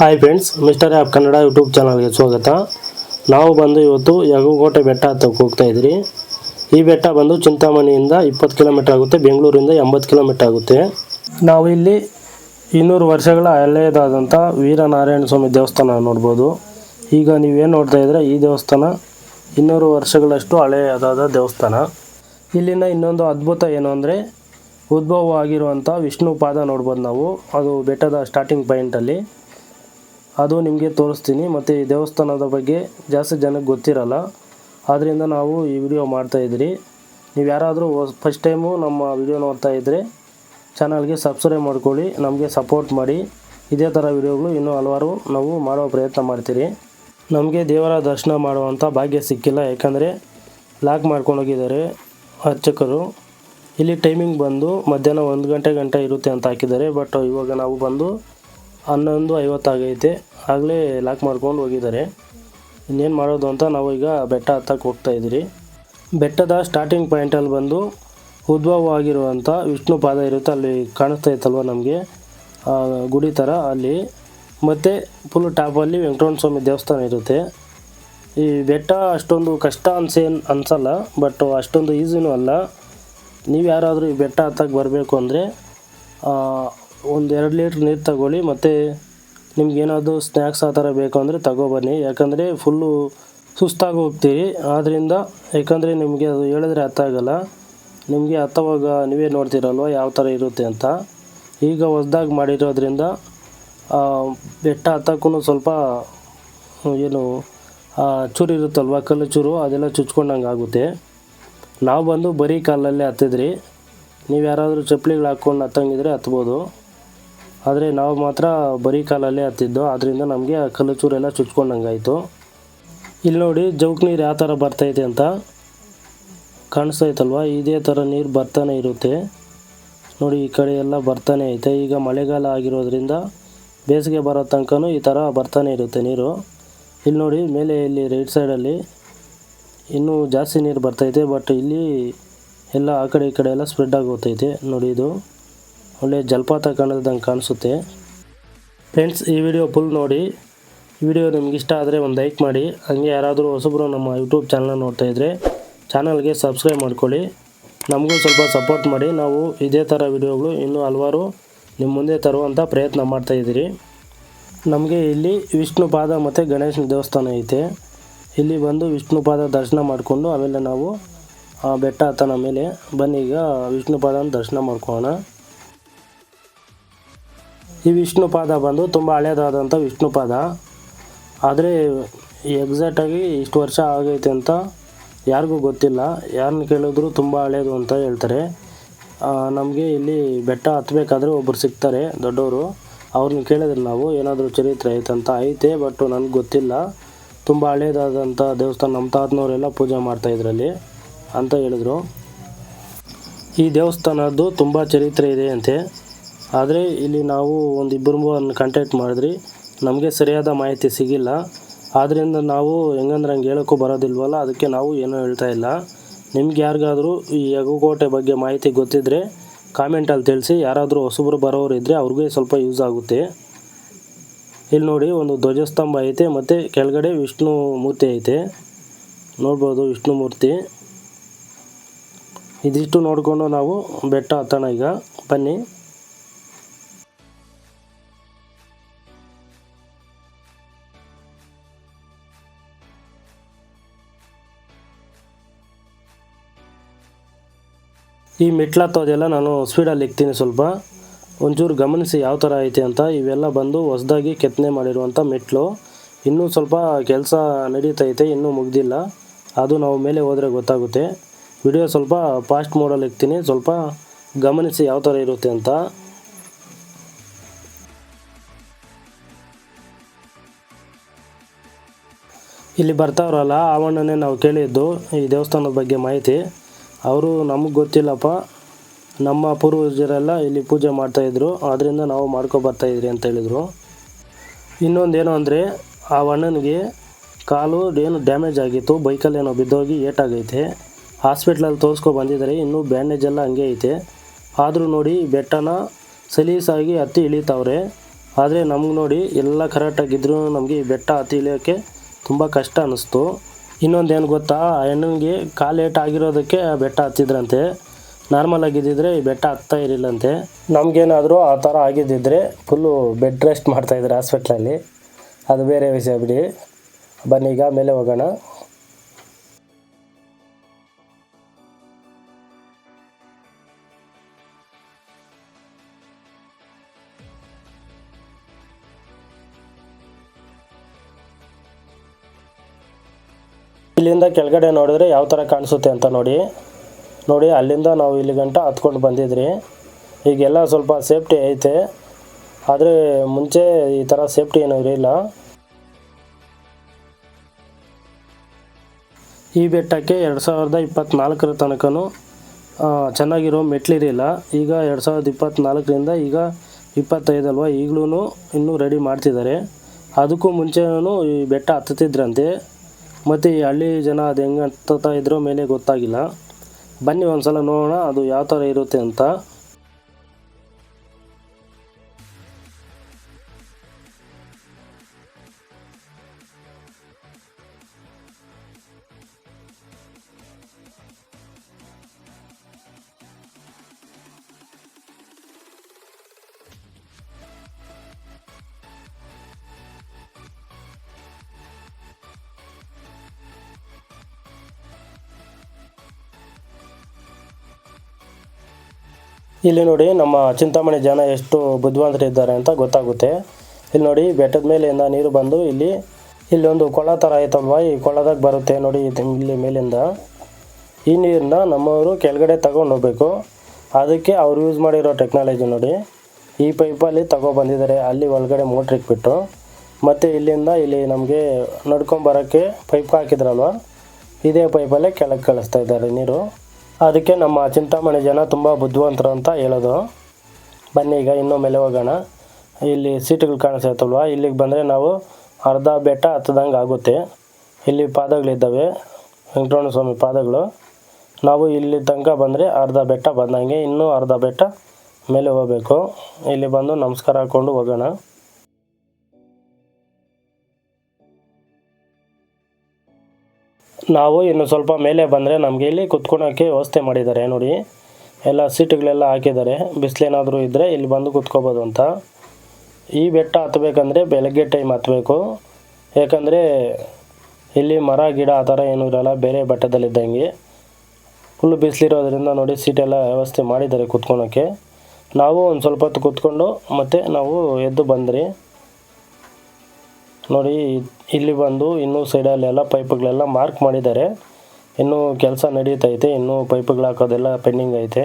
Hi friends mister app Kannada YouTube ಚಾನಲ್ಗೆ ಸ್ವಾಗತ. ನಾವು ಬಂದು ಇವತ್ತು ಯಗುಕೋಟೆ ಬೆಟ್ಟ ಹತ್ತಕ್ಕೆ ಹೋಗ್ತಾ ಇದ್ದೀರಿ ಈ ಬೆಟ್ಟ ಬಂದು ಚಿಂತಾಮಣಿಯಿಂದ ಇಪ್ಪತ್ತು ಕಿಲೋಮೀಟರ್ ಆಗುತ್ತೆ, ಬೆಂಗಳೂರಿಂದ ಎಂಬತ್ತು ಕಿಲೋಮೀಟರ್ ಆಗುತ್ತೆ. ನಾವು ಇಲ್ಲಿ ಇನ್ನೂರು ವರ್ಷಗಳ ಹಳೆಯದಾದಂಥ ವೀರನಾರಾಯಣ ಸ್ವಾಮಿ ದೇವಸ್ಥಾನ ನೋಡ್ಬೋದು. ಈಗ ನೀವೇನು ನೋಡ್ತಾ ಇದ್ರೆ ಈ ದೇವಸ್ಥಾನ ಇನ್ನೂರು ವರ್ಷಗಳಷ್ಟು ಹಳೆಯದಾದ ದೇವಸ್ಥಾನ. ಇಲ್ಲಿನ ಇನ್ನೊಂದು ಅದ್ಭುತ ಏನು ಅಂದರೆ ಉದ್ಭವ ಆಗಿರುವಂಥ ವಿಷ್ಣು ಪಾದ ನೋಡ್ಬೋದು ನಾವು. ಅದು ಬೆಟ್ಟದ ಸ್ಟಾರ್ಟಿಂಗ್ ಪಾಯಿಂಟಲ್ಲಿ ಅದು ನಿಮಗೆ ತೋರಿಸ್ತೀನಿ. ಮತ್ತು ಈ ದೇವಸ್ಥಾನದ ಬಗ್ಗೆ ಜಾಸ್ತಿ ಜನಕ್ಕೆ ಗೊತ್ತಿರಲ್ಲ. ಆದ್ದರಿಂದ ನಾವು ಈ ವಿಡಿಯೋ ಮಾಡ್ತಾ ಇದ್ದೀರಿ ನೀವು ಯಾರಾದರೂ ಫಸ್ಟ್ ಟೈಮು ನಮ್ಮ ವಿಡಿಯೋ ನೋಡ್ತಾ ಇದ್ದರೆ ಚಾನಲ್ಗೆ ಸಬ್ಸ್ಕ್ರೈಬ್ ಮಾಡ್ಕೊಳ್ಳಿ. ನಮಗೆ ಸಪೋರ್ಟ್ ಮಾಡಿ. ಇದೇ ಥರ ವಿಡಿಯೋಗಳು ಇನ್ನೂ ಹಲವಾರು ನಾವು ಮಾಡೋ ಪ್ರಯತ್ನ ಮಾಡ್ತೀರಿ. ನಮಗೆ ದೇವರ ದರ್ಶನ ಮಾಡುವಂಥ ಭಾಗ್ಯ ಸಿಕ್ಕಿಲ್ಲ. ಯಾಕಂದರೆ ಲಾಕ್ ಮಾಡ್ಕೊಂಡು ಹೋಗಿದ್ದಾರೆ ಅರ್ಚಕರು. ಇಲ್ಲಿ ಟೈಮಿಂಗ್ ಬಂದು ಮಧ್ಯಾಹ್ನ ಒಂದು ಗಂಟೆ ಗಂಟೆ ಇರುತ್ತೆ ಅಂತ ಹಾಕಿದ್ದಾರೆ. ಬಟ್ ಇವಾಗ ನಾವು ಬಂದು ಹನ್ನೊಂದು ಐವತ್ತಾಗೈತೆ. ಆಗಲೇ ಲಾಕ್ ಮಾಡ್ಕೊಂಡು ಹೋಗಿದ್ದಾರೆ. ಇನ್ನೇನು ಮಾಡೋದು ಅಂತ ನಾವು ಈಗ ಬೆಟ್ಟ ಹತ್ತಕ್ಕೆ ಹೋಗ್ತಾ ಇದ್ದೀರಿ. ಬೆಟ್ಟದ ಸ್ಟಾರ್ಟಿಂಗ್ ಪಾಯಿಂಟಲ್ಲಿ ಬಂದು ಉದ್ಭವವಾಗಿರುವಂಥ ವಿಷ್ಣು ಪಾದ ಇರುತ್ತೆ, ಅಲ್ಲಿ ಕಾಣಿಸ್ತಾ ಇತ್ತಲ್ವ ನಮಗೆ? ಗುಡಿ ಥರ ಅಲ್ಲಿ. ಮತ್ತು ಫುಲ್ ಟಾಪಲ್ಲಿ ವೆಂಕಟರಮಣ ಸ್ವಾಮಿ ದೇವಸ್ಥಾನ ಇರುತ್ತೆ. ಈ ಬೆಟ್ಟ ಅಷ್ಟೊಂದು ಕಷ್ಟ ಅನ್ಸೇನು ಅನ್ಸಲ್ಲ ಬಟ್ ಅಷ್ಟೊಂದು ಈಸಿನೂ ಅಲ್ಲ. ನೀವು ಯಾರಾದರೂ ಈ ಬೆಟ್ಟ ಹತ್ತಕ್ಕೆ ಬರಬೇಕು ಅಂದರೆ ಒಂದು ಎರಡು ಲೀಟ್ರ್ ನೀರು ತಗೊಳ್ಳಿ, ಮತ್ತು ನಿಮ್ಗೇನಾದರೂ ಸ್ನ್ಯಾಕ್ಸ್ ಆ ಥರ ಬೇಕು ಅಂದರೆ ತಗೊಬನ್ನಿ ಯಾಕಂದರೆ ಫುಲ್ಲು ಸುಸ್ತಾಗಿ ಹೋಗ್ತೀರಿ. ಆದ್ದರಿಂದ ಯಾಕಂದರೆ ನಿಮಗೆ ಅದು ಹೇಳಿದ್ರೆ ಅರ್ಥ ಆಗಲ್ಲ. ನಿಮಗೆ ಹತ್ತವಾಗ ನೀವೇ ನೋಡ್ತೀರಲ್ವ ಯಾವ ಥರ ಇರುತ್ತೆ ಅಂತ. ಈಗ ಹೊಸ್ದಾಗಿ ಮಾಡಿರೋದ್ರಿಂದ ಬೆಟ್ಟ ಹತ್ತಕ್ಕೂ ಸ್ವಲ್ಪ, ಏನು ಚೂರು ಇರುತ್ತಲ್ವ, ಕಲ್ಲು ಚೂರು, ಅದೆಲ್ಲ ಚುಚ್ಕೊಂಡಂಗೆ ಆಗುತ್ತೆ. ನಾವು ಬಂದು ಬರೀ ಕಾಲಲ್ಲೇ ಹತ್ತಿದ್ರಿ. ನೀವು ಯಾರಾದರೂ ಚಪ್ಪಲಿಗಳು ಹಾಕ್ಕೊಂಡು ಹತ್ತಂಗಿದ್ರೆ ಹತ್ಬೋದು. ಆದರೆ ನಾವು ಮಾತ್ರ ಬರೀ ಕಾಲಲ್ಲೇ ಹತ್ತಿದ್ದು. ಆದ್ದರಿಂದ ನಮಗೆ ಆ ಕಲ್ಲು ಚೂರೆಲ್ಲ ಚುಚ್ಕೊಂಡಂಗೆ ಆಯಿತು ಇಲ್ಲಿ ನೋಡಿ ಜೌಕ್ ನೀರು ಯಾವ ಥರ ಬರ್ತೈತೆ ಅಂತ. ಕಾಣಿಸ್ತಾ ಐತಲ್ವ ಇದೇ ಥರ ನೀರು ಬರ್ತಾನೆ ಇರುತ್ತೆ. ನೋಡಿ ಈ ಕಡೆ ಎಲ್ಲ ಬರ್ತಾನೆ ಐತೆ. ಈಗ ಮಳೆಗಾಲ ಆಗಿರೋದ್ರಿಂದ ಬೇಸಿಗೆ ಬರೋ ತನಕನೂ ಈ ಥರ ಬರ್ತಾನೆ ಇರುತ್ತೆ ನೀರು. ಇಲ್ಲಿ ನೋಡಿ ಮೇಲೆ ಇಲ್ಲಿ ರೈಟ್ ಸೈಡಲ್ಲಿ ಇನ್ನೂ ಜಾಸ್ತಿ ನೀರು ಬರ್ತೈತೆ ಬಟ್ ಇಲ್ಲಿ ಎಲ್ಲ ಆ ಕಡೆ ಈ ಕಡೆ ಎಲ್ಲ ಸ್ಪ್ರೆಡ್ ಆಗೋಗ್ತೈತೆ ನೋಡಿ ಇದು. ಒಳ್ಳೆ ಜಲಪಾತ ಕಾಣೋದಂಗೆ ಕಾಣಿಸುತ್ತೆ. ಫ್ರೆಂಡ್ಸ್ ಈ ವಿಡಿಯೋ ಫುಲ್ ನೋಡಿ. ಈ ವಿಡಿಯೋ ನಿಮ್ಗೆ ಇಷ್ಟ ಆದರೆ ಒಂದು ಲೈಕ್ ಮಾಡಿ. ಹಂಗೆ ಯಾರಾದರೂ ಹೊಸಬ್ರು ನಮ್ಮ ಯೂಟ್ಯೂಬ್ ಚಾನಲ್ ನೋಡ್ತಾಯಿದ್ರೆ ಚಾನಲ್ಗೆ ಸಬ್ಸ್ಕ್ರೈಬ್ ಮಾಡ್ಕೊಳ್ಳಿ. ನಮಗೂ ಸ್ವಲ್ಪ ಸಪೋರ್ಟ್ ಮಾಡಿ. ನಾವು ಇದೇ ಥರ ವಿಡಿಯೋಗಳು ಇನ್ನೂ ಹಲವಾರು ನಿಮ್ಮ ಮುಂದೆ ತರುವಂಥ ಪ್ರಯತ್ನ ಮಾಡ್ತಾ ಇದ್ದೀರಿ. ನಮಗೆ ಇಲ್ಲಿ ವಿಷ್ಣುಪಾದ ಮತ್ತು ಗಣೇಶನ ದೇವಸ್ಥಾನ ಐತೆ. ಇಲ್ಲಿ ಬಂದು ವಿಷ್ಣುಪಾದ ದರ್ಶನ ಮಾಡಿಕೊಂಡು ಆಮೇಲೆ ನಾವು ಆ ಬೆಟ್ಟ ಹತ್ತನ ಮೇಲೆ. ಬನ್ನಿ ಈಗ ವಿಷ್ಣುಪಾದನ ದರ್ಶನ ಮಾಡ್ಕೊಳ್ಳೋಣ. ಈ ವಿಷ್ಣು ಪಾದ ಬಂದು ತುಂಬ ಹಳೇದಾದಂಥ ವಿಷ್ಣು ಪಾದ ಆದರೆ ಎಕ್ಸಾಕ್ಟಾಗಿ ಇಷ್ಟು ವರ್ಷ ಆಗೈತೆ ಅಂತ ಯಾರಿಗೂ ಗೊತ್ತಿಲ್ಲ. ಯಾರನ್ನ ಕೇಳಿದ್ರು ತುಂಬ ಹಳೇದು ಅಂತ ಹೇಳ್ತಾರೆ. ನಮಗೆ ಇಲ್ಲಿ ಬೆಟ್ಟ ಹತ್ತಬೇಕಾದ್ರೆ ಒಬ್ಬರು ಸಿಗ್ತಾರೆ ದೊಡ್ಡವರು ಅವ್ರನ್ನ ಕೇಳಿದ್ರೆ ನಾವು ಏನಾದರೂ ಚರಿತ್ರೆ ಐತೆ ಅಂತ. ಐತೆ, ಬಟ್ ನನಗೆ ಗೊತ್ತಿಲ್ಲ. ತುಂಬ ಹಳೇದಾದಂಥ ದೇವಸ್ಥಾನ ನಮ್ಮ ತಾತನವರೆಲ್ಲ ಪೂಜೆ ಮಾಡ್ತಾ ಇದ್ರಲ್ಲಿ ಅಂತ ಹೇಳಿದ್ರು. ಈ ದೇವಸ್ಥಾನದ್ದು ತುಂಬ ಚರಿತ್ರೆ ಇದೆ ಅಂತೆ. ಆದರೆ ಇಲ್ಲಿ ನಾವು ಒಂದು ಇಬ್ಬರು ಕಾಂಟ್ಯಾಕ್ಟ್ ಮಾಡಿದ್ರಿ. ನಮಗೆ ಸರಿಯಾದ ಮಾಹಿತಿ ಸಿಗಿಲ್ಲ. ಆದ್ದರಿಂದ ನಾವು ಹೆಂಗಂದ್ರೆ ಹಂಗೆ ಹೇಳೋಕ್ಕೂ ಬರೋದಿಲ್ವಲ್ಲ, ಅದಕ್ಕೆ ನಾವು ಏನೂ ಹೇಳ್ತಾ ಇಲ್ಲ. ನಿಮ್ಗೆ ಯಾರಿಗಾದರೂ ಈ ಯಗುಕೋಟೆ ಬಗ್ಗೆ ಮಾಹಿತಿ ಗೊತ್ತಿದ್ದರೆ ಕಾಮೆಂಟಲ್ಲಿ ತಿಳಿಸಿ, ಯಾರಾದರೂ ಹೊಸಬ್ರು ಬರೋರು ಇದ್ದರೆ ಅವ್ರಿಗೂ ಸ್ವಲ್ಪ ಯೂಸ್ ಆಗುತ್ತೆ. ಇಲ್ಲಿ ನೋಡಿ, ಒಂದು ಧ್ವಜಸ್ತಂಭ ಐತೆ, ಮತ್ತು ಕೆಳಗಡೆ ವಿಷ್ಣು ಮೂರ್ತಿ ಐತೆ. ನೋಡ್ಬೋದು ವಿಷ್ಣು ಮೂರ್ತಿ. ಇದಿಷ್ಟು ನೋಡಿಕೊಂಡು ನಾವು ಬೆಟ್ಟ ಹತ್ತೋಣ ಈಗ. ಬನ್ನಿ. ಈ ಮೆಟ್ಲು ಹತ್ತೋದೆಲ್ಲ ನಾನು ಸ್ಪೀಡಲ್ಲಿ ಇಕ್ತೀನಿ ಸ್ವಲ್ಪ. ಒಂಚೂರು ಗಮನಿಸಿ ಯಾವ ಥರ ಐತೆ ಅಂತ. ಇವೆಲ್ಲ ಬಂದು ಹೊಸದಾಗಿ ಕೆತ್ತನೆ ಮಾಡಿರುವಂಥ ಮೆಟ್ಲು. ಇನ್ನೂ ಸ್ವಲ್ಪ ಕೆಲಸ ನಡೀತೈತೆ, ಇನ್ನೂ ಮುಗ್ದಿಲ್ಲ. ಅದು ನಾವು ಮೇಲೆ ಹೋದರೆ ಗೊತ್ತಾಗುತ್ತೆ. ವಿಡಿಯೋ ಸ್ವಲ್ಪ ಫಾಸ್ಟ್ ಮೋಡಲ್ಲಿ ಇಕ್ತೀನಿ. ಸ್ವಲ್ಪ ಗಮನಿಸಿ ಯಾವ ಥರ ಇರುತ್ತೆ ಅಂತ. ಇಲ್ಲಿ ಬರ್ತಾವ್ರಲ್ಲ ಆವಣ್ಣನೇ ನಾವು ಕೇಳಿದ್ದು ಈ ದೇವಸ್ಥಾನದ ಬಗ್ಗೆ ಮಾಹಿತಿ. ಅವರು ನಮಗೆ ಗೊತ್ತಿಲ್ಲಪ್ಪ. ನಮ್ಮ ಪೂರ್ವಜರೆಲ್ಲ ಇಲ್ಲಿ ಪೂಜೆ ಮಾಡ್ತಾಯಿದ್ರು ಆದ್ದರಿಂದ ನಾವು ಮಾಡ್ಕೊ ಬರ್ತಾಯಿದ್ರಿ ಅಂತ ಹೇಳಿದರು. ಇನ್ನೊಂದೇನು ಅಂದರೆ, ಆ ಅಣ್ಣನಿಗೆ ಕಾಲು ಏನು ಡ್ಯಾಮೇಜ್ ಆಗಿತ್ತು, ಬೈಕಲ್ಲಿ ಏನೋ ಬಿದ್ದೋಗಿ ಏಟಾಗೈತೆ. ಹಾಸ್ಪಿಟ್ಲಲ್ಲಿ ತೋರಿಸ್ಕೊ ಬಂದಿದ್ದಾರೆ. ಇನ್ನೂ ಬ್ಯಾಂಡೇಜ್ ಎಲ್ಲ ಹಂಗೆ ಐತೆ. ಆದರೂ ನೋಡಿ ಬೆಟ್ಟನ ಸಲೀಸಾಗಿ ಹತ್ತಿ ಇಳಿತಾವ್ರೆ. ಆದರೆ ನಮ್ಗೆ ನೋಡಿ ಎಲ್ಲ ಕರೆಕ್ಟಾಗಿದ್ದರೂ ನಮಗೆ ಈ ಬೆಟ್ಟ ಹತ್ತಿ ಇಳಿಯೋಕ್ಕೆ ತುಂಬ ಕಷ್ಟ ಅನ್ನಿಸ್ತು ಇನ್ನೊಂದು ಏನು ಗೊತ್ತಾ? ಹೆಣ್ಣಿಗೆ ಕಾಲು ಏಟ್ ಆಗಿರೋದಕ್ಕೆ ಬೆಟ್ಟ ಹತ್ತಿದ್ರಂತೆ. ನಾರ್ಮಲ್ ಆಗಿದ್ದಿದ್ರೆ ಈ ಬೆಟ್ಟ ಹತ್ತಾ ಇರಲಿಲ್ಲಂತೆ. ನಮಗೇನಾದರೂ ಆ ಥರ ಆಗಿದ್ದಿದ್ರೆ ಫುಲ್ಲು ಬೆಡ್ ರೆಸ್ಟ್ ಮಾಡ್ತಾಯಿದ್ರು ಹಾಸ್ಪಿಟ್ಲಲ್ಲಿ. ಅದು ಬೇರೆ ವಿಷಯ ಬಿಡಿ. ಬನ್ನಿ ಈಗ ಮೇಲೆ ಹೋಗೋಣ. ಇಲ್ಲಿಂದ ಕೆಳಗಡೆ ನೋಡಿದ್ರೆ ಯಾವ ಥರ ಕಾಣಿಸುತ್ತೆ ಅಂತ ನೋಡಿ. ನೋಡಿ ಅಲ್ಲಿಂದ ನಾವು ಇಲ್ಲಿ ಗಂಟ ಹತ್ಕೊಂಡು ಬಂದಿದ್ರಿ. ಈಗೆಲ್ಲ ಸ್ವಲ್ಪ ಸೇಫ್ಟಿ ಐತೆ. ಆದರೆ ಮುಂಚೆ ಈ ಥರ ಸೇಫ್ಟಿ ಏನೂ ಇರಲಿಲ್ಲ. ಈ ಬೆಟ್ಟಕ್ಕೆ ಎರಡು ಸಾವಿರದ ಇಪ್ಪತ್ತ್ನಾಲ್ಕರ ತನಕನೂ ಆ, ಚೆನ್ನಾಗಿರೋ ಮೆಟ್ಲಿರಲಿಲ್ಲ ಈಗ ಎರಡು ಸಾವಿರದ ಇಪ್ಪತ್ತ್ನಾಲ್ಕರಿಂದ ಈಗ ಇಪ್ಪತ್ತೈದಲ್ವ ಈಗಲೂ ಇನ್ನೂ ರೆಡಿ ಮಾಡ್ತಿದ್ದಾರೆ. ಅದಕ್ಕೂ ಮುಂಚೆನೂ ಈ ಬೆಟ್ಟ ಹತ್ತುತ್ತಿದ್ರಂತೆ. ಮತ್ತು ಈ ಹಳ್ಳಿ ಜನ ಅದು ಹೆಂಗೆ ಹತ್ತುತ್ತಾ ಇದ್ರೋ ಮೇಲೆ ಗೊತ್ತಾಗಿಲ್ಲ. ಬನ್ನಿ ಒಂದು ಸಲ ನೋಡೋಣ ಅದು ಯಾವ ಥರ ಇರುತ್ತೆ ಅಂತ. ಇಲ್ಲಿ ನೋಡಿ ನಮ್ಮ ಚಿಂತಾಮಣಿ ಜನ ಎಷ್ಟು ಬುದ್ಧಿವಂತರಿದ್ದಾರೆ ಅಂತ ಗೊತ್ತಾಗುತ್ತೆ. ಇಲ್ಲಿ ನೋಡಿ ಬೆಟ್ಟದ ಮೇಲಿಂದ ನೀರು ಬಂದು ಇಲ್ಲಿ ಇಲ್ಲಿ ಒಂದು ಕೊಳ ಥರ ಆಯ್ತಲ್ವಾ ಈ ಕೊಳದಾಗ ಬರುತ್ತೆ ನೋಡಿ ಇಲ್ಲಿ ಮೇಲಿಂದ. ಈ ನೀರನ್ನ ನಮ್ಮವರು ಕೆಳಗಡೆ ತಗೊಂಡು ಹೋಗ್ಬೇಕು. ಅದಕ್ಕೆ ಅವ್ರು ಯೂಸ್ ಮಾಡಿರೋ ಟೆಕ್ನಾಲಜಿ ನೋಡಿ. ಈ ಪೈಪಲ್ಲಿ ತಗೊಬಂದಿದ್ದಾರೆ ಅಲ್ಲಿ ಒಳಗಡೆ ಮೋಟ್ರ್ ಇಟ್ಬಿಟ್ಟು ಮತ್ತು ಇಲ್ಲಿಂದ ಇಲ್ಲಿ ನಮಗೆ ನಡ್ಕೊಂಬರೋಕ್ಕೆ ಪೈಪ್ ಹಾಕಿದ್ರಲ್ವ? ಇದೇ ಪೈಪಲ್ಲೇ ಕೆಳಗೆ ಕಳಿಸ್ತಾ ಇದ್ದಾರೆ ನೀರು. ಅದಕ್ಕೆ ನಮ್ಮ ಚಿಂತಾಮಣಿ ಜನ ತುಂಬ ಬುದ್ಧಿವಂತರು ಅಂತ ಹೇಳೋದು. ಬನ್ನಿ ಈಗ ಇನ್ನೂ ಮೇಲೆ ಹೋಗೋಣ. ಇಲ್ಲಿ ಸೀಟುಗಳು ಕಾಣಿಸ್ತಲ್ವಾ ಇಲ್ಲಿಗೆ ಬಂದರೆ ನಾವು ಅರ್ಧ ಬೆಟ್ಟ ಹತ್ತದಂಗೆ ಆಗುತ್ತೆ. ಇಲ್ಲಿ ಪಾದಗಳಿದ್ದಾವೆ. ವೆಂಕಟರಮಣ ಸ್ವಾಮಿ ಪಾದಗಳು. ನಾವು ಇಲ್ಲಿ ತನಕ ಬಂದರೆ ಅರ್ಧ ಬೆಟ್ಟ ಬಂದಂಗೆ ಇನ್ನೂ ಅರ್ಧ ಬೆಟ್ಟ ಮೇಲೆ ಹೋಗಬೇಕು. ಇಲ್ಲಿ ಬಂದು ನಮಸ್ಕಾರ ಹಾಕ್ಕೊಂಡು ಹೋಗೋಣ. ನಾವು ಇನ್ನು ಸ್ವಲ್ಪ ಮೇಲೆ ಬಂದರೆ ನಮಗೆ ಇಲ್ಲಿ ಕುತ್ಕೊಳ್ಳೋಕ್ಕೆ ವ್ಯವಸ್ಥೆ ಮಾಡಿದ್ದಾರೆ, ನೋಡಿ. ಎಲ್ಲ ಸೀಟುಗಳೆಲ್ಲ ಹಾಕಿದ್ದಾರೆ. ಬಿಸಿಲೇನಾದರೂ ಇದ್ದರೆ ಇಲ್ಲಿ ಬಂದು ಕುತ್ಕೋಬೋದು ಅಂತ. ಈ ಬೆಟ್ಟ ಹತ್ತಬೇಕಂದ್ರೆ ಬೆಳಗ್ಗೆ ಟೈಮ್ ಹತ್ತಬೇಕು ಯಾಕಂದರೆ ಇಲ್ಲಿ ಮರ, ಗಿಡ ಆ ಥರ ಏನೂ ಇರಲ್ಲ, ಬೇರೆ ಬೆಟ್ಟದಲ್ಲಿದ್ದಂಗೆ. ಫುಲ್ಲು ಬಿಸಿಲಿರೋದ್ರಿಂದ ನೋಡಿ ಸೀಟೆಲ್ಲ ವ್ಯವಸ್ಥೆ ಮಾಡಿದ್ದಾರೆ ಕುತ್ಕೊಳ್ಳೋಕ್ಕೆ ನಾವು ಒಂದು ಸ್ವಲ್ಪ ಹೊತ್ತು ಕುತ್ಕೊಂಡು ಮತ್ತೆ ನಾವು ಎದ್ದು ಬಂದ್ರಿ. ನೋಡಿ, ಇಲ್ಲಿ ಬಂದು ಇನ್ನೂ ಸೈಡಲ್ಲೆಲ್ಲ ಪೈಪ್ಗಳೆಲ್ಲ ಮಾರ್ಕ್ ಮಾಡಿದ್ದಾರೆ. ಇನ್ನೂ ಕೆಲಸ ನಡೀತೈತೆ, ಇನ್ನೂ ಪೈಪ್ಗಳು ಹಾಕೋದೆಲ್ಲ ಪೆಂಡಿಂಗ್ ಐತೆ.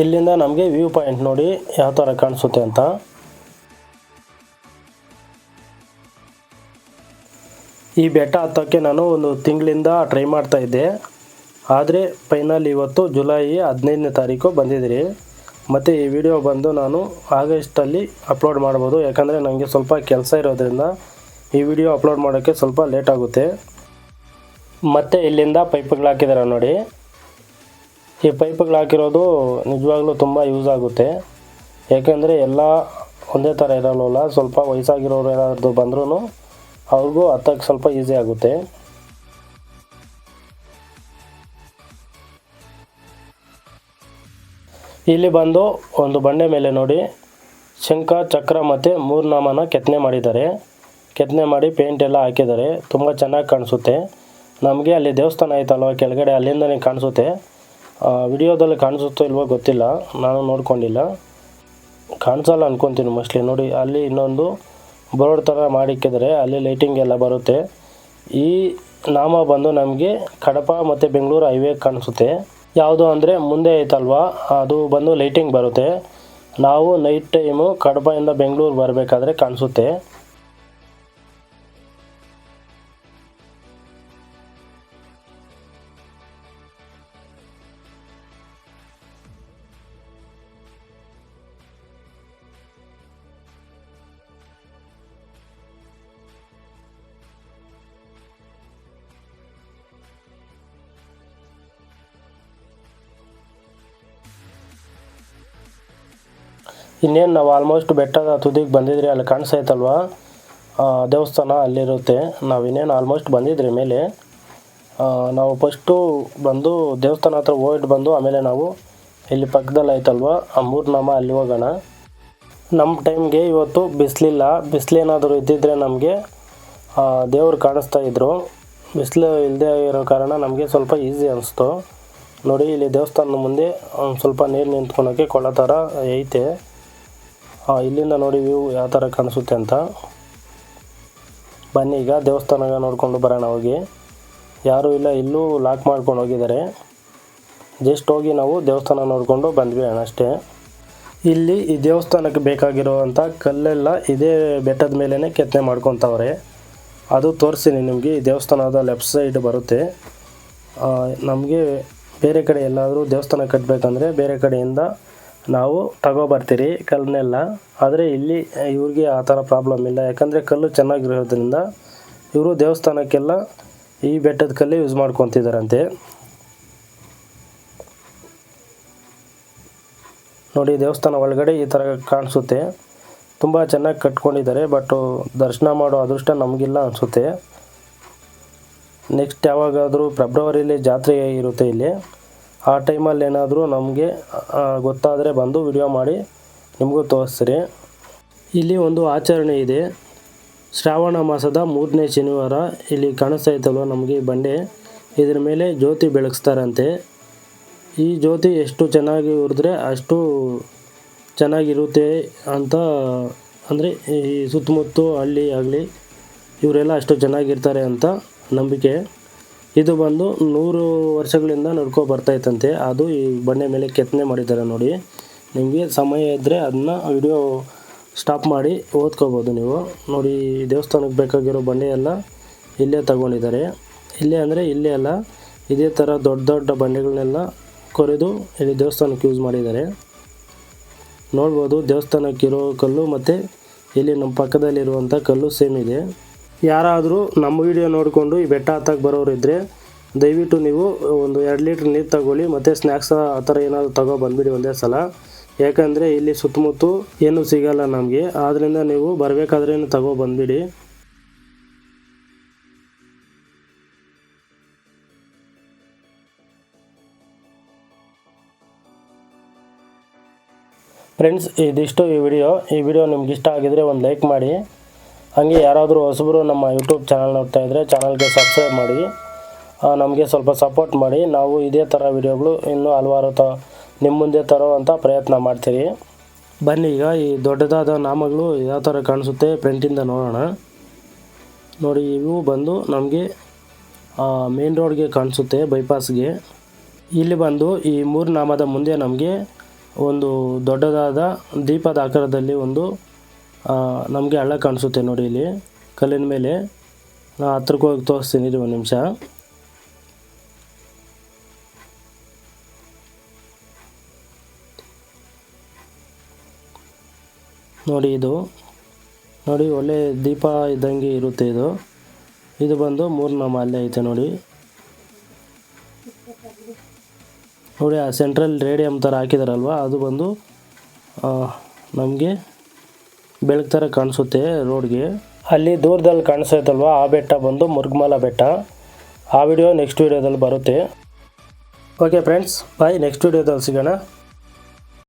ಇಲ್ಲಿಂದ ನಮಗೆ ವ್ಯೂ ಪಾಯಿಂಟ್ ನೋಡಿ ಯಾವ ಥರ ಕಾಣಿಸುತ್ತೆ ಅಂತ. ಈ ಬೆಟ್ಟ ಹತ್ತೋಕ್ಕೆ ನಾನು ಒಂದು ತಿಂಗಳಿಂದ ಟ್ರೈ ಮಾಡ್ತಾ ಇದ್ದೆ. ಆದರೆ ಫೈನಲ್ ಇವತ್ತು ಜುಲೈ ಹದಿನೈದನೇ ತಾರೀಕು ಬಂದಿದ್ದೀರಿ ಮತ್ತು ಈ ವಿಡಿಯೋ ಬಂದು ನಾನು ಆಗಸ್ಟಲ್ಲಿ ಅಪ್ಲೋಡ್ ಮಾಡ್ಬೋದು. ಯಾಕಂದರೆ ನನಗೆ ಸ್ವಲ್ಪ ಕೆಲಸ ಇರೋದ್ರಿಂದ ಈ ವಿಡಿಯೋ ಅಪ್ಲೋಡ್ ಮಾಡೋಕ್ಕೆ ಸ್ವಲ್ಪ ಲೇಟ್ ಆಗುತ್ತೆ. ಮತ್ತು ಇಲ್ಲಿಂದ ಪೈಪ್ಗಳು ಹಾಕಿದ್ದಾರೆ ನೋಡಿ. ಈ ಪೈಪ್ಗಳು ಹಾಕಿರೋದು ನಿಜವಾಗ್ಲೂ ತುಂಬ ಯೂಸ್ ಆಗುತ್ತೆ. ಯಾಕೆಂದರೆ ಎಲ್ಲ ಒಂದೇ ಥರ ಇರಲ್ಲ ಸ್ವಲ್ಪ ವಯಸ್ಸಾಗಿರೋರು ಏನಾದ್ರು ಬಂದ್ರೂ ಅವ್ರಿಗೂ ಹತ್ತಕ್ಕೆ ಸ್ವಲ್ಪ ಈಸಿ ಆಗುತ್ತೆ. ಇಲ್ಲಿ ಬಂದು ಒಂದು ಬಂಡೆ ಮೇಲೆ ನೋಡಿ. ಶಂಖ, ಚಕ್ರ ಮತ್ತು ಮೂರು ನಾಮನ ಕೆತ್ತನೆ ಮಾಡಿದ್ದಾರೆ. ಕೆತ್ತನೆ ಮಾಡಿ ಪೇಂಟ್ ಎಲ್ಲ ಹಾಕಿದ್ದಾರೆ. ತುಂಬ ಚೆನ್ನಾಗಿ ಕಾಣಿಸುತ್ತೆ. ನಮಗೆ ಅಲ್ಲಿ ದೇವಸ್ಥಾನ ಐತಲ್ವ ಕೆಳಗಡೆ, ಅಲ್ಲಿಂದನೇ ಕಾಣಿಸುತ್ತೆ. ವಿಡಿಯೋದಲ್ಲಿ ಕಾಣಿಸುತ್ತೋ ಇಲ್ವೋ ಗೊತ್ತಿಲ್ಲ. ನಾನು ನೋಡ್ಕೊಂಡಿಲ್ಲ. ಕಾಣಿಸಲ್ಲ ಅನ್ಕೊತೀನಿ ಮೋಸ್ಟ್ಲಿ ನೋಡಿ, ಅಲ್ಲಿ ಇನ್ನೊಂದು ಬೋರ್ಡ್ ಥರ ಮಾಡಿಕ್ಕಿದರೆ ಅಲ್ಲಿ ಲೈಟಿಂಗ್ ಎಲ್ಲ ಬರುತ್ತೆ. ಈ ನಾಮ ಬಂದು ನಮಗೆ ಕಡಪ ಮತ್ತು ಬೆಂಗಳೂರು ಹೈವೇ ಕಾಣಿಸುತ್ತೆ. ಯಾವುದು ಅಂದರೆ ಮುಂದೆ ಐತಲ್ವಾ? ಅದು ಬಂದು ಲೈಟಿಂಗ್ ಬರುತ್ತೆ. ನಾವು ನೈಟ್ ಟೈಮು ಕಡಬಯಿಂದ ಬೆಂಗಳೂರು ಬರಬೇಕಾದ್ರೆ ಕಾಣಿಸುತ್ತೆ. ಇನ್ನೇನು ನಾವು ಆಲ್ಮೋಸ್ಟ್ ಬೆಟ್ಟದ ತುದಿಗೆ ಬಂದಿದ್ರಿ ಅಲ್ಲಿ ಕಾಣಿಸ್ತೈತಲ್ವ ಆ, ದೇವಸ್ಥಾನ ಅಲ್ಲಿರುತ್ತೆ. ನಾವು ಇನ್ನೇನು ಆಲ್ಮೋಸ್ಟ್ ಬಂದಿದ್ರಿ ಮೇಲೆ. ನಾವು ಫಸ್ಟು ಬಂದು ದೇವಸ್ಥಾನ ಹತ್ರ ಹೋಗಿಟ್ಟು ಬಂದು ಆಮೇಲೆ ನಾವು ಇಲ್ಲಿ ಪಕ್ಕದಲ್ಲಿ ಐತಲ್ವ? ಆ ಮೂರ್ನಾಮ ಅಲ್ಲಿ ಹೋಗೋಣ. ನಮ್ಮ ಟೈಮ್ಗೆ ಇವತ್ತು ಬಿಸಿಲಿಲ್ಲ. ಬಿಸಿಲೇನಾದರೂ ಇದ್ದಿದ್ರೆ ನಮಗೆ ದೇವರು ಕಾಣಿಸ್ತಾ ಇದ್ರು. ಬಿಸಿಲು ಇಲ್ಲದೆ ಇರೋ ಕಾರಣ ನಮಗೆ ಸ್ವಲ್ಪ ಈಸಿ ಅನಿಸ್ತು. ನೋಡಿ ಇಲ್ಲಿ ದೇವಸ್ಥಾನದ ಮುಂದೆ ಸ್ವಲ್ಪ ನೀರು ನಿಂತ್ಕೊಳ್ಳೋಕ್ಕೆ ಕೊಳ ಥರ ಐತೆ. ಇಲ್ಲಿಂದ ನೋಡಿ ವ್ಯೂ ಯಾವ ಥರ ಕಾಣಿಸುತ್ತೆ ಅಂತ. ಬನ್ನಿ, ಈಗ ದೇವಸ್ಥಾನ ನೋಡಿಕೊಂಡು ಬರೋಣ ಹೋಗಿ. ಯಾರೂ ಇಲ್ಲ, ಇಲ್ಲೂ ಲಾಕ್ ಮಾಡ್ಕೊಂಡು ಹೋಗಿದ್ದಾರೆ. ಜಸ್ಟ್ ಹೋಗಿ ನಾವು ದೇವಸ್ಥಾನ ನೋಡಿಕೊಂಡು ಬಂದ್ವಿ ಅಷ್ಟೇ. ಇಲ್ಲಿ ಈ ದೇವಸ್ಥಾನಕ್ಕೆ ಬೇಕಾಗಿರುವಂಥ ಕಲ್ಲೆಲ್ಲ ಇದೇ ಬೆಟ್ಟದ ಮೇಲೇ ಕೆತ್ತನೆ ಮಾಡ್ಕೊತವ್ರೆ. ಅದು ತೋರಿಸ್ತೀನಿ ನಿಮಗೆ, ಈ ದೇವಸ್ಥಾನದ ಲೆಫ್ಟ್ ಸೈಡ್ ಬರುತ್ತೆ. ನಮಗೆ ಬೇರೆ ಕಡೆ ಎಲ್ಲಾದರೂ ದೇವಸ್ಥಾನ ಕಟ್ಟಬೇಕಂದ್ರೆ ಬೇರೆ ಕಡೆಯಿಂದ ನಾವು ತಗೊಬರ್ತೀರಿ ಕಲ್ಲನ್ನೆಲ್ಲ. ಆದರೆ ಇಲ್ಲಿ ಇವ್ರಿಗೆ ಆ ಥರ ಪ್ರಾಬ್ಲಮ್ ಇಲ್ಲ. ಯಾಕಂದರೆ ಕಲ್ಲು ಚೆನ್ನಾಗಿರೋದ್ರಿಂದ ಇವರು ದೇವಸ್ಥಾನಕ್ಕೆಲ್ಲ ಈ ಬೆಟ್ಟದ ಕಲ್ಲೇ ಯೂಸ್ ಮಾಡ್ಕೊತಿದ್ದಾರಂತೆ ನೋಡಿ, ದೇವಸ್ಥಾನ ಒಳಗಡೆ ಈ ಥರ ಕಾಣಿಸುತ್ತೆ. ತುಂಬ ಚೆನ್ನಾಗಿ ಕಟ್ಕೊಂಡಿದ್ದಾರೆ ಬಟ್ ದರ್ಶನ ಮಾಡೋ ಅದೃಷ್ಟ ನಮಗಿಲ್ಲ ಅನಿಸುತ್ತೆ. ನೆಕ್ಸ್ಟ್ ಯಾವಾಗಾದರೂ ಫೆಬ್ರವರಿಲಿ ಜಾತ್ರೆ ಇರುತ್ತೆ ಇಲ್ಲಿ. ಆ ಟೈಮಲ್ಲಿ ಏನಾದರೂ ನಮಗೆ ಗೊತ್ತಾದರೆ ಬಂದು ವಿಡಿಯೋ ಮಾಡಿ ನಿಮಗೂ ತೋರಿಸ್ತೀರಿ ಇಲ್ಲಿ ಒಂದು ಆಚರಣೆ ಇದೆ. ಶ್ರಾವಣ ಮಾಸದ ಮೂರನೇ ಶನಿವಾರ ಇಲ್ಲಿ ಕಾಣಿಸ್ತಾ ಇತ್ತಲ್ವ ನಮಗೆ ಬಂಡೆ. ಇದರ ಮೇಲೆ ಜ್ಯೋತಿ ಬೆಳಗಿಸ್ತಾರಂತೆ. ಈ ಜ್ಯೋತಿ ಎಷ್ಟು ಚೆನ್ನಾಗಿ ಉರಿದ್ರೆ ಅಷ್ಟು ಚೆನ್ನಾಗಿರುತ್ತೆ ಅಂತ, ಅಂದರೆ ಈ ಸುತ್ತಮುತ್ತ ಹಳ್ಳಿ ಆಗಲಿ, ಇವರೆಲ್ಲ ಅಷ್ಟು ಚೆನ್ನಾಗಿರ್ತಾರೆ ಅಂತ ನಂಬಿಕೆ. ಇದು ಬಂದು ನೂರು ವರ್ಷಗಳಿಂದ ನಡ್ಕೊ ಬರ್ತಾಯಿತ್ತಂತೆ ಅದು ಈ ಬಂಡೆ ಮೇಲೆ ಕೆತ್ತನೆ ಮಾಡಿದ್ದಾರೆ ನೋಡಿ. ನಿಮಗೆ ಸಮಯ ಇದ್ದರೆ ಅದನ್ನ ವಿಡಿಯೋ ಸ್ಟಾಪ್ ಮಾಡಿ ಓದ್ಕೋಬೋದು ನೀವು. ನೋಡಿ ದೇವಸ್ಥಾನಕ್ಕೆ ಬೇಕಾಗಿರೋ ಬಂಡೆ ಎಲ್ಲ ಇಲ್ಲೇ ತಗೊಂಡಿದ್ದಾರೆ. ಇಲ್ಲೇ ಅಂದರೆ ಇಲ್ಲೇ ಅಲ್ಲ, ಇದೇ ಥರ ದೊಡ್ಡ ದೊಡ್ಡ ಬಂಡೆಗಳನ್ನೆಲ್ಲ ಕೊರೆದು ಇಲ್ಲಿ ದೇವಸ್ಥಾನಕ್ಕೆ ಯೂಸ್ ಮಾಡಿದ್ದಾರೆ. ನೋಡ್ಬೋದು ದೇವಸ್ಥಾನಕ್ಕಿರೋ ಕಲ್ಲು ಮತ್ತು ಇಲ್ಲಿ ನಮ್ಮ ಪಕ್ಕದಲ್ಲಿರುವಂಥ ಕಲ್ಲು ಸೇಮ್ ಇದೆ. ಯಾರಾದರೂ ನಮ್ಮ ವಿಡಿಯೋ ನೋಡಿಕೊಂಡು ಈ ಬೆಟ್ಟ ಹತ್ತಕ್ಕೆ ಬರೋರು ಇದ್ದರೆ ದಯವಿಟ್ಟು ನೀವು ಒಂದು ಎರಡು ಲೀಟ್ರ್ ನೀರು ತಗೊಳ್ಳಿ, ಮತ್ತು ಸ್ನ್ಯಾಕ್ಸ್ ಆ ಥರ ಏನಾದರೂ ತಗೋ ಬಂದುಬಿಡಿ ಒಂದೇ ಸಲ. ಯಾಕಂದರೆ ಇಲ್ಲಿ ಸುತ್ತಮುತ್ತ ಏನೂ ಸಿಗಲ್ಲ ನಮಗೆ. ಆದ್ದರಿಂದ ನೀವು ಬರಬೇಕಾದ್ರೆ ತಗೋ ಬಂದುಬಿಡಿ. ಫ್ರೆಂಡ್ಸ್ ಇದಿಷ್ಟು ಈ ವಿಡಿಯೋ ಈ ವಿಡಿಯೋ ನಿಮ್ಗೆ ಇಷ್ಟ ಆಗಿದರೆ ಒಂದು ಲೈಕ್ ಮಾಡಿ. ಹಾಗೆ ಯಾರಾದರೂ ಹೊಸಬರು ನಮ್ಮ ಯೂಟ್ಯೂಬ್ ಚಾನಲ್ ನೋಡ್ತಾ ಇದ್ದರೆ ಚಾನಲ್ಗೆ ಸಬ್ಸ್ಕ್ರೈಬ್ ಮಾಡಿ. ನಮಗೆ ಸ್ವಲ್ಪ ಸಪೋರ್ಟ್ ಮಾಡಿ. ನಾವು ಇದೇ ಥರ ವಿಡಿಯೋಗಳು ಇನ್ನೂ ಹಲವಾರು ತ ನಿಮ್ಮ ಮುಂದೆ ತರೋವಂಥ ಪ್ರಯತ್ನ ಮಾಡ್ತೀರಿ ಬನ್ನಿ ಈಗ ಈ ದೊಡ್ಡದಾದ ನಾಮಗಳು ಯಾವ ಥರ ಕಾಣಿಸುತ್ತೆ ಪ್ರಿಂಟಿಂದ ನೋಡೋಣ. ನೋಡಿ, ಇವು ಬಂದು ನಮಗೆ ಮೇನ್ ರೋಡ್ಗೆ ಕಾಣಿಸುತ್ತೆ ಬೈಪಾಸ್ಗೆ ಇಲ್ಲಿ ಬಂದು ಈ ಮೂರು ನಾಮದ ಮುಂದೆ ನಮಗೆ ಒಂದು ದೊಡ್ಡದಾದ ದೀಪದ ಆಕಾರದಲ್ಲಿ ಒಂದು ನಮಗೆ ಹಳ್ಳ ಕಾಣಿಸುತ್ತೆ ನೋಡಿ ಇಲ್ಲಿ. ಕಲ್ಲಿನ ಮೇಲೆ. ನಾ ಹತ್ರಕ್ಕೆ ಹೋಗಿ ತೋರಿಸ್ತೀನಿ ಇದು ಒಂದು ನಿಮಿಷ. ನೋಡಿ ಇದು. ನೋಡಿ ಒಳ್ಳೆ ದೀಪ ಇದ್ದಂಗೆ ಇರುತ್ತೆ ಇದು. ಇದು ಬಂದು ಮೂರು ನಮ್ಮ ಅಲ್ಲೇ ಐತೆ ನೋಡಿ. ನೋಡಿ ಆ ಸೆಂಟ್ರಲ್ ರೇಡಿಯಮ್ ಥರ ಹಾಕಿದಾರಲ್ವ? ಅದು ಬಂದು ನಮಗೆ ಬೆಳಕು ಕಾಣಿಸುತ್ತೆ ರೋಡ್ಗೆ. ಅಲ್ಲಿ ದೂರದಲ್ಲಿ ಕಾಣಿಸ್ತೈತಲ್ವ ಆ ಬೆಟ್ಟ ಬಂದು ಮುರ್ಗಮಲ ಬೆಟ್ಟ. ಆ ವಿಡಿಯೋ ನೆಕ್ಸ್ಟ್ ವಿಡಿಯೋದಲ್ಲಿ ಬರುತ್ತೆ. ಓಕೆ ಫ್ರೆಂಡ್ಸ್ ಬಾಯ್ ನೆಕ್ಸ್ಟ್ ವಿಡಿಯೋದಲ್ಲಿ ಸಿಗೋಣ.